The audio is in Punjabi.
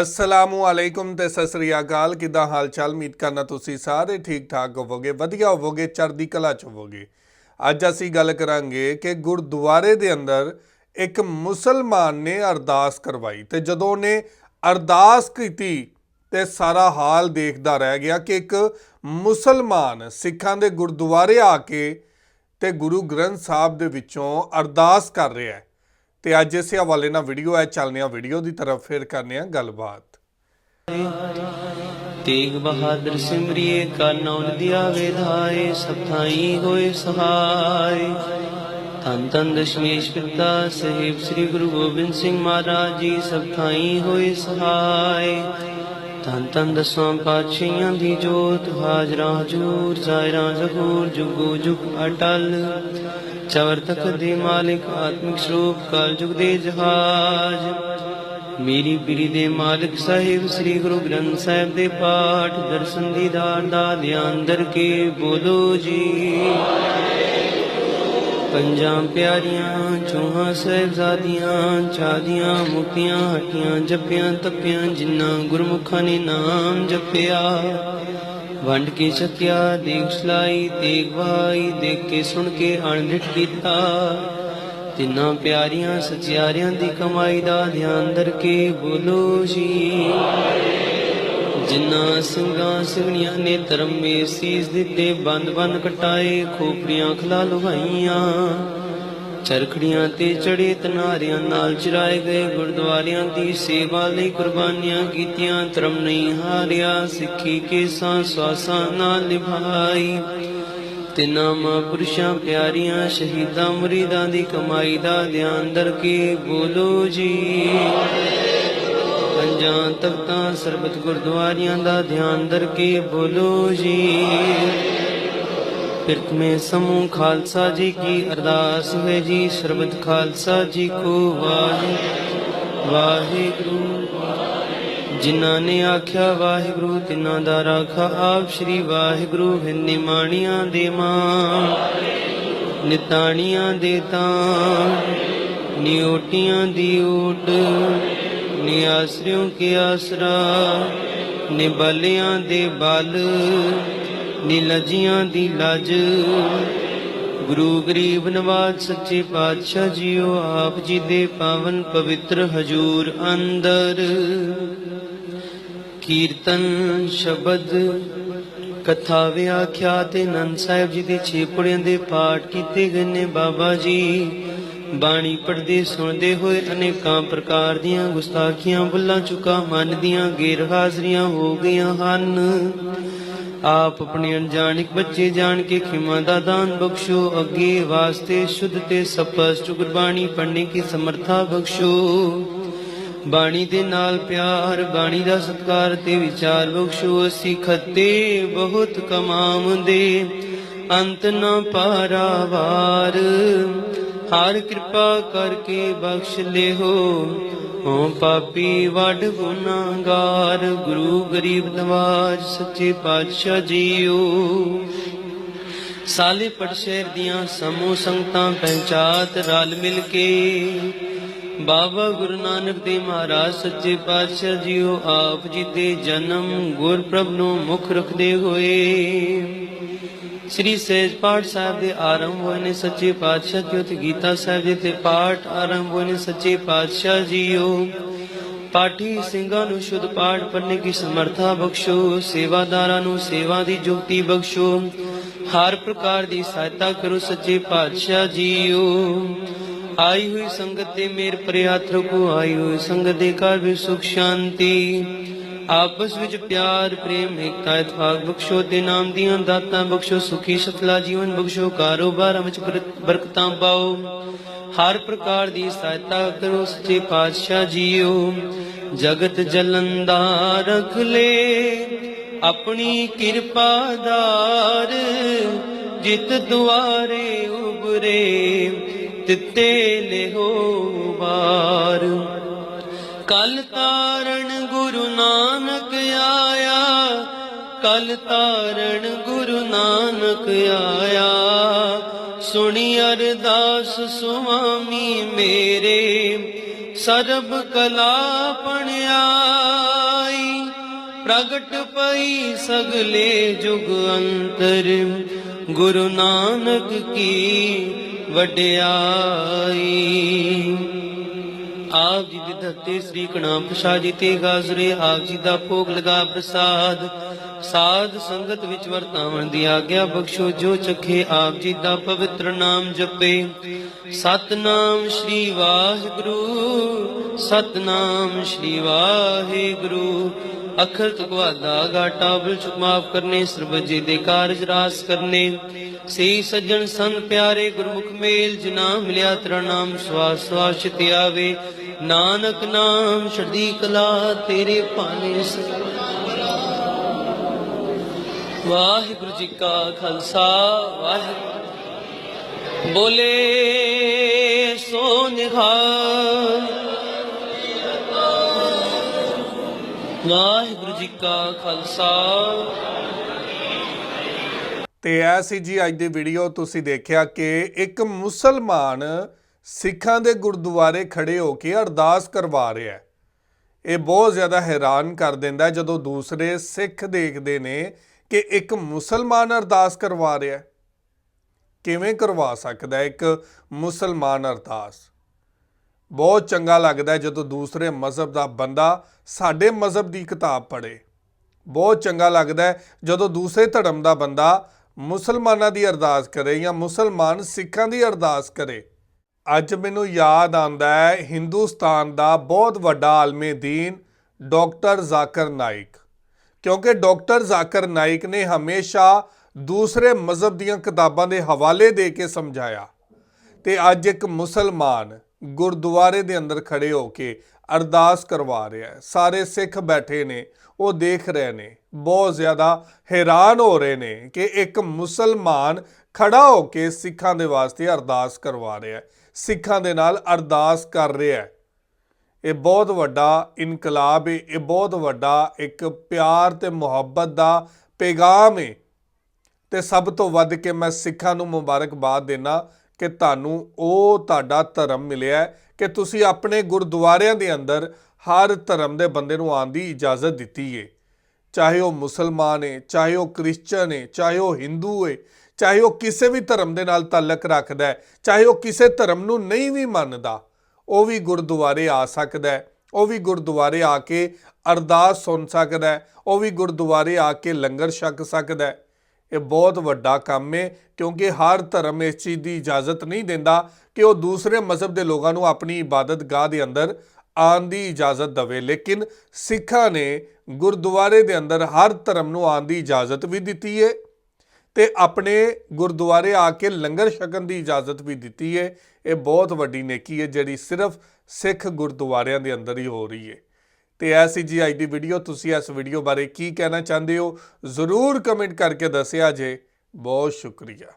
ਅਸਲਾਮੁ ਅਲੈਕੁਮ ਤੇ ਸਤਿ ਸ੍ਰੀ ਅਕਾਲ। ਕਿਦਾਂ ਹਾਲ ਚਾਲ ਉਮੀਦ ਕਰਨਾ ਤੁਸੀਂ ਸਾਰੇ ਠੀਕ ਠਾਕ ਹੋਵੋਗੇ, ਵਧੀਆ ਹੋਵੋਗੇ, ਚੜ੍ਹਦੀ ਕਲਾ ਚ ਹੋਵੋਗੇ। ਅੱਜ ਅਸੀਂ ਗੱਲ ਕਰਾਂਗੇ ਕਿ ਗੁਰਦੁਆਰੇ ਦੇ ਅੰਦਰ ਇੱਕ ਮੁਸਲਮਾਨ ਨੇ ਅਰਦਾਸ ਕਰਵਾਈ ਤੇ ਜਦੋਂ ਉਹਨੇ ਅਰਦਾਸ ਕੀਤੀ ਤੇ ਸਾਰਾ ਹਾਲ ਦੇਖਦਾ ਰਹਿ ਗਿਆ ਕਿ ਇੱਕ ਮੁਸਲਮਾਨ ਸਿੱਖਾਂ ਦੇ ਗੁਰਦੁਆਰੇ ਆ ਕੇ ਤੇ ਗੁਰੂ ਗ੍ਰੰਥ ਸਾਹਿਬ ਦੇ ਵਿੱਚੋਂ ਅਰਦਾਸ ਕਰ ਰਿਹਾ ਹੈ। ਤੇ ਅੱਜ ਇਸੇ ਹਵਾਲੇ ਨਾਲ ਵੀਡੀਓ ਹੈ ਚੱਲਨੇ ਆ ਵੀਡੀਓ ਦੀ ਤਰਫ, ਫਿਰ ਕਰਨੇ ਆ ਗੱਲਬਾਤ। ਤੇਗ ਬਹਾਦਰ ਸਿਮਰਿਏ ਕਾ ਨਾਮ ਦਿਆ ਵਿਧਾਏ ਸਭ ਹੋਏ ਸਹਾਈ ਧੰਨ ਧੰਨ ਦਸ਼ਮੇਸ਼ ਪਿਤਾ ਸਹਿਬ, ਸ੍ਰੀ ਗੁਰੂ ਗੋਬਿੰਦ ਸਿੰਘ ਮਹਾਰਾਜ ਜੀ, ਸਭ ਥਾਈ ਹੋਏ ਸਹਾਈ ਧੰਨ ਧੰਨ ਦਸਾਂ ਪਾਤਸ਼ਾਹਾਂ ਦੀ ਜੋਤ, ਹਾਜ਼ਰਾ ਹਜੂਰ, ਜ਼ਾਇਰਾ ਜ਼ਹੂਰ ਜੁਗੋ ਜੁਗ ਅਟਲ। ਚਵਰ ਤੱਕ ਦੇ ਮਾਲਿਕ ਆਤਮਿਕ ਸਰੂਪ ਕਲ ਜੁਗ ਦੇ ਜਹਾਜ। ਮੇਰੀ ਪੀਰੀ ਦੇ ਮਾਲਕ ਸਾਹਿਬ ਸ੍ਰੀ ਗੁਰੂ ਗ੍ਰੰਥ ਸਾਹਿਬ ਦੇ ਪਾਠ, ਦਰਸ਼ਨ ਦੀਦਾਰ ਦਾ ਧਿਆਨ ਦਰ ਕੇ ਬੋਲੋ ਜੀ। ਪੰਜਾਂ ਪਿਆਰੀਆਂ, ਚੋਹਾਂ ਸਾਹਿਬਜ਼ਾਦੀਆਂ, ਚਾਦੀਆਂ ਮੁਕਤੀਆਂ ਹਟੀਆਂ, ਜਪਿਆਂ, ਤਪਿਆਂ ਜਿਨ੍ਹਾਂ ਗੁਰਮੁਖਾਂ ਨੇ ਨਾਮ ਜਪਿਆ। ਵੰਡ ਕੇ ਚੱਕਿਆ ਦੇਖ ਸਲਾਈ ਦੇਖ ਵਾਈ ਦੇਖ ਕੇ ਸੁਣ ਕੇ ਅਣਡਿਠ ਕੀਤਾ। ਤਿੰਨਾਂ ਪਿਆਰੀਆਂ ਸਚਿਆਰਿਆਂ ਦੀ ਕਮਾਈ ਦਾ ਧਿਆਨ ਦਰ ਕੇ ਬੋਲੋ ਜੀ। ਜਿਨ੍ਹਾਂ ਸਿੰਘਾਂ ਸਿੰਘਣੀਆਂ ਨੇ ਧਰਮ ਮੇ ਸੀਸ ਦਿੱਤੇ ਬੰਦ ਬੰਦ ਕਟਾਏ, ਖੋਪੜੀਆਂ ਖਲਾ ਲਵਾਈਆਂ ਚਰਖੜੀਆਂ ਤੇ ਚੜੇ ਤਨਾਰਿਆਂ ਨਾਲ ਚਰਾਏ ਗਏ ਗੁਰਦੁਆਰਿਆਂ ਦੀ ਸੇਵਾ ਲਈ ਕੁਰਬਾਨੀਆਂ ਕੀਤੀਆਂ, ਧਰਮ ਨਹੀਂ ਹਾਰਿਆ, ਸਿੱਖੀ ਕੇ ਸਾਂ ਸਵਾਸਾਂ ਨਾਲ ਨਿਭਾਈ। ਤਿੰਨਾਂ ਮਹਾਂਪੁਰਸ਼ਾਂ ਪਿਆਰੀਆਂ, ਸ਼ਹੀਦਾਂ ਮੁਰੀਦਾਂ ਦੀ ਕਮਾਈ ਦਾ ਧਿਆਨ ਦਰ ਕੇ ਬੋਲੋ ਜੀ। ਪੰਜਾਂ ਤਖਤਾਂ, ਸਰਬਤ ਗੁਰਦੁਆਰਿਆਂ ਦਾ ਧਿਆਨ ਦਰ ਕੇ ਬੋਲੋ ਜੀ। ਪ੍ਰਥਮੇ ਸਮੂਹ ਖਾਲਸਾ ਜੀ ਕੀ ਅਰਦਾਸ ਹੈ ਜੀ, ਸਰਬਤ ਖਾਲਸਾ ਜੀ ਕੋ ਵਾਹਿ ਵਾਹਿਗੁਰੂ ਜਿਨ੍ਹਾਂ ਨੇ ਆਖਿਆ, ਵਾਹਿਗੁਰੂ, ਤਿਨਾਂ ਦਾ ਰਾਖਾ ਆਪ ਸ੍ਰੀ ਵਾਹਿਗੁਰੂ ਹੈ ਮਾਣੀਆਂ ਦੇ ਮਾਂ। ਨਿਤਾਣੀਆਂ ਦੇ ਤਾਂ। ਨਿਓਟੀਆਂ ਦੀ ਓਟ ਨੀ ਕੇ ਆਸਰਾ। ਨੀ ਦੇ ਬਲ। ਨੀ ਦੀ ਲਜ। ਗੁਰੂ ਗਰੀਬ ਨਵਾਜ ਸੱਚੇ ਪਾਤਸ਼ਾਹ ਜੀਓ, ਆਪ ਜੀ ਦੇ ਪਾਵਨ ਪਵਿੱਤਰ ਹਜੂਰ ਅੰਦਰ। ਕੀਰਤਨ, ਸ਼ਬਦ, ਕਥਾ ਵਿਆਖਿਆ ਤੇ ਨੰਦ ਸਾਹਿਬ ਜੀ ਦੇ ਛੇਪੜਿਆਂ ਦੇ ਪਾਠ ਕੀਤੇ ਗਏ ਨੇ ਬਾਬਾ ਜੀ। ਬਾਣੀ ਪੜਦੇ ਸੁਣਦੇ ਹੋਏ ਅਨੇਕਾਂ ਪ੍ਰਕਾਰ ਦੀਆਂ ਗੁਸਤਾਖੀਆਂ, ਬੁੱਲਾਂ ਚੁਕਾ, ਮਨ ਦੀਆਂ ਗੈਰ ਹਾਜ਼ਰੀਆਂ ਹੋ ਗਈਆਂ ਹਨ। ਆਪ ਆਪਣੇ ਅਣਜਾਣਿਕ ਬੱਚੇ ਜਾਣ ਕੇ ਖਿਮਾ ਦਾ ਦਾਨ ਬਖਸ਼ੋ। ਅੱਗੇ ਵਾਸਤੇ ਸ਼ੁੱਧ ਤੇ ਸਪਸ਼ਟ ਗੁਰਬਾਣੀ ਪੜ੍ਹਨੇ ਕੀ ਸਮਰਥਾ ਬਖਸ਼ੋ। ਬਾਣੀ ਦੇ ਨਾਲ ਪਿਆਰ, ਬਾਣੀ ਦਾ ਸਤਕਾਰ ਤੇ ਵਿਚਾਰ ਬਖਸ਼ੋ। ਅਸੀਂ ਖੱਤੇ ਬਹੁਤ ਕਮਾਉਂਦੇ, ਅੰਤ ਨਾ ਪਾਰਾਵਾਰ ਹਰ ਕਿਰਪਾ ਕਰਕੇ ਬਖਸ਼ ਲਿਓ। ਓ ਪਾਪੀ ਵੱਡ ਗੁਨਾਹਗਾਰ, ਗੁਰੂ ਗਰੀਬ ਨਵਾਜ, ਸੱਚੇ ਪਾਤਸ਼ਾਹ ਜੀਓ। ਸਾਲੇ ਪਟ ਸ਼ਹਿਰ ਦੀਆਂ ਸਮੂਹ ਸੰਗਤਾਂ ਪੰਚਾਇਤ ਰਲ ਮਿਲ ਕੇ ਬਾਬਾ ਗੁਰੂ ਨਾਨਕ ਦੇਵ ਮਹਾਰਾਜ, ਸੱਚੇ ਪਾਤਸ਼ਾਹ ਜੀਓ, ਆਪ ਜੀ ਦੇ ਜਨਮ ਗੁਰਪ੍ਰਭ ਨੂੰ ਮੁੱਖ ਰੱਖਦੇ ਹੋਏ। ਸ੍ਰੀ ਸਹਿਜ ਪਾਠ ਸਾਹਿਬ ਦੇ ਆਰੰਭ ਹੋਏ ਨੇ ਸੱਚੇ ਪਾਤਸ਼ਾਹ ਜੀ ਤੇ ਗੀਤਾ ਸਾਹਿਬ ਜੀ ਤੇ ਪਾਠ ਆਰੰਭ ਹੋਏ ਨੇ ਸੱਚੇ ਪਾਤਸ਼ਾਹ ਜੀਓ। ਪਾਠੀ ਸਿੰਘਾਂ ਨੂੰ ਸ਼ੁੱਧ ਪਾਠ ਪੜ੍ਹਨੇ ਦੀ ਸਮਰੱਥਾ ਬਖਸ਼ੋ, ਸੇਵਾਦਾਰਾਂ ਨੂੰ ਸੇਵਾ ਦੀ ਜੁਗਤੀ ਬਖਸ਼ੋ। ਹਰ ਪ੍ਰਕਾਰ ਦੀ ਸਹਾਇਤਾ ਕਰੋ ਸੱਚੇ ਪਾਤਸ਼ਾਹ ਜੀਓ। ਆਈ ਹੋਈ ਸੰਗਤ ਤੇ ਮੇਰ ਪਰੇ ਹੱਥ ਆਈ ਹੋਈ ਸੰਗਤ ਦੇ ਘਰ ਵਿੱਚ ਸੁਖ, ਸ਼ਾਂਤੀ। ਆਪਸ ਵਿੱਚ ਪਿਆਰ, ਪ੍ਰੇਮ, ਏਕਤਾ ਇਤਫਾਕ ਬਖਸ਼ੋ ਤੇ ਨਾਮ ਦੀਆਂ ਦਾਤਾਂ ਬਖਸ਼ੋ, ਸੁਖੀ ਸਫਲਾ ਜੀਵਨ ਬਖਸ਼ੋ, ਕਾਰੋਬਾਰਾਂ ਵਿੱਚ ਬਰਕਤਾਂ ਪਾਓ। ਹਰ ਪ੍ਰਕਾਰ ਦੀ ਸਹਾਇਤਾ ਕਰੋ, ਸੱਚੇ ਪਾਤਸ਼ਾਹ ਜੀਓ। ਜਗਤ ਜਲੰਦਾ ਰਖ ਲੈ, ਆਪਣੀ ਕਿਰਪਾ ਦਾਰ ਜਿਤ ਦੁਆਰੇ ਉਬਰੇ ਤਿੱਤੇ ਲਿਹੋ ਵਾਰ। ਕਲ ਤਾਰਨ ਗੁਰੂ ਨਾਨਕ ਆਇਆ, ਕਲ ਤਾਰਨ ਗੁਰੂ ਨਾਨਕ ਆਇਆ। ਸੁਣੀ ਅਰਦਾਸ ਸੁਆਮੀ ਮੇਰੇ, ਸਰਬ ਕਲਾ ਪਣਿਆ ਪ੍ਰਗਟ ਪਈ ਸਗਲੇ ਜੁਗ ਅੰਤਰ, ਗੁਰੂ ਨਾਨਕ ਕੀ ਵਡਿਆਈ। ਆਪ ਜੀ ਦੀ ਧਰਤੀ ਸ੍ਰੀ ਕਣਾਮ ਪ੍ਰਸਾਦ ਜੀ ਤੇ ਗਾਜ਼ਰੇ, ਆਪ ਜੀ ਦਾ ਭੋਗ ਲਗਾ ਪ੍ਰਸਾਦ। ਸਾਧ ਸੰਗਤ ਵਿੱਚ ਵਰਤਾਵਣ ਦੀ ਆਗਿਆ ਬਖਸ਼ੋ, ਜੋ ਚਖੇ ਆਪ ਜੀ ਦਾ ਪਵਿੱਤਰ ਨਾਮ ਜਪੇ। ਸਤਨਾਮ ਸ੍ਰੀ ਵਾਹਿਗੁਰੂ, ਸਤਨਾਮ ਸ੍ਰੀ ਵਾਹਿਗੁਰੂ। ਅਖਰ ਤੁਕਵਾਦਾ ਗਾਟਾ ਬਿਲ ਚੁਕ ਮਾਫ ਕਰਨੇ ਸਰਬਜੇ ਦੇ ਕਾਰਜ ਰਾਸ ਕਰਨੇ ਸੇ ਸੱਜਣ ਸੰਤ ਪਿਆਰੇ ਗੁਰਮੁਖ ਮੇਲ ਜਿਨਾ ਮਿਲਿਆ ਤੇਰਾ ਨਾਮ ਸਵਾਸ ਸਵਾਸ ਚਿਤ ਆਵੇ ਨਾਨਕ ਨਾਮ ਛੜੀ ਕਲਾ ਤੇਰੇ ਭਾਣੇ ਸ- ਵਾਹਿਗੁਰੂ ਜੀ ਕਾ ਖਾਲਸਾ ਵਾਹਿਗੁਰੂ ਬੋਲੇ ਸੋ ਨਿਹਾਲ ਵਾਹਿਗੁਰੂ ਜੀ ਕਾ ਖਾਲਸਾ। ਤੇ ਇਹ ਸੀ ਜੀ ਅੱਜ ਦੀ ਵੀਡੀਓ, ਤੁਸੀਂ ਦੇਖਿਆ ਕਿ ਇੱਕ ਮੁਸਲਮਾਨ ਸਿੱਖਾਂ ਦੇ ਗੁਰਦੁਆਰੇ ਖੜੇ ਹੋ ਕੇ ਅਰਦਾਸ ਕਰਵਾ ਰਿਹਾ ਹੈ। ਇਹ ਬਹੁਤ ਜ਼ਿਆਦਾ ਹੈਰਾਨ ਕਰ ਦਿੰਦਾ ਜਦੋਂ ਦੂਸਰੇ ਸਿੱਖ ਦੇਖਦੇ ਨੇ ਕਿ ਇੱਕ ਮੁਸਲਮਾਨ ਅਰਦਾਸ ਕਰਵਾ ਰਿਹਾ ਹੈ। ਕਿਵੇਂ ਕਰਵਾ ਸਕਦਾ ਇੱਕ ਮੁਸਲਮਾਨ ਅਰਦਾਸ? ਬਹੁਤ ਚੰਗਾ ਲੱਗਦਾ ਜਦੋਂ ਦੂਸਰੇ ਮਜ਼ਹਬ ਦਾ ਬੰਦਾ ਸਾਡੇ ਮਜ਼ਹਬ ਦੀ ਕਿਤਾਬ ਪੜ੍ਹੇ। ਬਹੁਤ ਚੰਗਾ ਲੱਗਦਾ ਜਦੋਂ ਦੂਸਰੇ ਧਰਮ ਦਾ ਬੰਦਾ ਮੁਸਲਮਾਨਾਂ ਦੀ ਅਰਦਾਸ ਕਰੇ ਜਾਂ ਮੁਸਲਮਾਨ ਸਿੱਖਾਂ ਦੀ ਅਰਦਾਸ ਕਰੇ। ਅੱਜ ਮੈਨੂੰ ਯਾਦ ਆਂਦਾ ਹੈ ਹਿੰਦੁਸਤਾਨ ਦਾ ਬਹੁਤ ਵੱਡਾ ਆਲਮੇ ਦੀਨ ਡਾਕਟਰ ਜ਼ਾਕਰ ਨਾਇਕ। ਕਿਉਂਕਿ ਡਾਕਟਰ ਜ਼ਾਕਰ ਨਾਇਕ ਨੇ ਹਮੇਸ਼ਾ ਦੂਸਰੇ ਮਜ਼ਹਬ ਦੀਆਂ ਕਿਤਾਬਾਂ ਦੇ ਹਵਾਲੇ ਦੇ ਕੇ ਸਮਝਾਇਆ। ਤੇ ਅੱਜ ਇੱਕ ਮੁਸਲਮਾਨ ਗੁਰਦੁਆਰੇ ਦੇ ਅੰਦਰ ਖੜੇ ਹੋ ਕੇ ਅਰਦਾਸ ਕਰਵਾ ਰਿਹਾ ਹੈ। ਸਾਰੇ ਸਿੱਖ ਬੈਠੇ ਨੇ, ਉਹ ਦੇਖ ਰਹੇ ਨੇ। ਬਹੁਤ ਜ਼ਿਆਦਾ ਹੈਰਾਨ ਹੋ ਰਹੇ ਨੇ ਕਿ ਇੱਕ ਮੁਸਲਮਾਨ ਖੜਾ ਹੋ ਕੇ ਸਿੱਖਾਂ ਦੇ ਵਾਸਤੇ ਅਰਦਾਸ ਕਰਵਾ ਰਿਹਾ ਹੈ। ਸਿੱਖਾਂ ਦੇ ਨਾਲ ਅਰਦਾਸ ਕਰ ਰਿਹਾ ਹੈ। ਇਹ ਬਹੁਤ ਵੱਡਾ ਇਨਕਲਾਬ ਹੈ। ਇਹ ਬਹੁਤ ਵੱਡਾ ਇੱਕ ਪਿਆਰ ਤੇ ਮੁਹੱਬਤ ਦਾ ਪੈਗਾਮ ਹੈ। ਤੇ ਸਭ ਤੋਂ ਵੱਧ ਕੇ ਮੈਂ ਸਿੱਖਾਂ ਨੂੰ ਮੁਬਾਰਕਬਾਦ ਦੇਣਾ ਕਿ ਤੁਹਾਨੂੰ ਉਹ ਤੁਹਾਡਾ ਧਰਮ ਮਿਲਿਆ ਕਿ ਤੁਸੀਂ ਆਪਣੇ ਗੁਰਦੁਆਰਿਆਂ ਦੇ ਅੰਦਰ ਹਰ ਧਰਮ ਦੇ ਬੰਦੇ ਨੂੰ ਆਉਣ ਦੀ ਇਜਾਜ਼ਤ ਦਿੱਤੀ ਹੈ ਚਾਹੇ ਉਹ ਮੁਸਲਮਾਨ ਏ, ਚਾਹੇ ਉਹ ਕ੍ਰਿਸਚਨ ਏ, ਚਾਹੇ ਉਹ ਹਿੰਦੂ ਏ, ਚਾਹੇ ਉਹ ਕਿਸੇ ਵੀ ਧਰਮ ਦੇ ਨਾਲ ਤਾਲੁਕ ਰੱਖਦਾ ਹੈ, ਚਾਹੇ ਉਹ ਕਿਸੇ ਧਰਮ ਨੂੰ ਨਹੀਂ ਵੀ ਮੰਨਦਾ, ਉਹ ਵੀ ਗੁਰਦੁਆਰੇ ਆ ਸਕਦਾ ਹੈ, ਉਹ ਵੀ ਗੁਰਦੁਆਰੇ ਆ ਕੇ ਅਰਦਾਸ ਸੁਣ ਸਕਦਾ ਹੈ, ਉਹ ਵੀ ਗੁਰਦੁਆਰੇ ਆ ਕੇ ਲੰਗਰ ਛਕ ਸਕਦਾ ਹੈ। ਇਹ ਬਹੁਤ ਵੱਡਾ ਕੰਮ ਹੈ ਕਿਉਂਕਿ ਹਰ ਧਰਮ ਇਸ ਚੀਜ਼ ਦੀ ਇਜਾਜ਼ਤ ਨਹੀਂ ਦਿੰਦਾ ਕਿ ਉਹ ਦੂਸਰੇ ਮਜ਼ਹਬ ਦੇ ਲੋਕਾਂ ਨੂੰ ਆਪਣੀ ਇਬਾਦਤ ਗਾਹ ਦੇ ਅੰਦਰ ਆਉਣ ਦੀ ਇਜਾਜ਼ਤ ਦੇਵੇ। ਲੇਕਿਨ ਸਿੱਖਾਂ ਨੇ ਗੁਰਦੁਆਰੇ ਦੇ ਅੰਦਰ ਹਰ ਧਰਮ ਨੂੰ ਆਉਣ ਦੀ ਇਜਾਜ਼ਤ ਵੀ ਦਿੱਤੀ ਹੈ ਤੇ ਆਪਣੇ ਗੁਰਦੁਆਰੇ ਆ ਕੇ ਲੰਗਰ ਛਕਣ ਦੀ ਇਜਾਜ਼ਤ ਵੀ ਦਿੱਤੀ ਹੈ ਇਹ ਬਹੁਤ ਵੱਡੀ ਨੇਕੀ ਹੈ ਜਿਹੜੀ ਸਿਰਫ ਸਿੱਖ ਗੁਰਦੁਆਰਿਆਂ ਦੇ ਅੰਦਰ ਹੀ ਹੋ ਰਹੀ ਹੈ ਤੇ ਐ ਸੀ ਜੀ ਆਈਡੀ ਵੀਡੀਓ ਤੁਸੀਂ ਇਸ ਵੀਡੀਓ ਬਾਰੇ ਕੀ ਕਹਿਣਾ ਚਾਹੁੰਦੇ ਹੋ? ਜ਼ਰੂਰ ਕਮੈਂਟ ਕਰਕੇ ਦੱਸਿਆ ਜੇ। ਬਹੁਤ ਸ਼ੁਕਰੀਆ।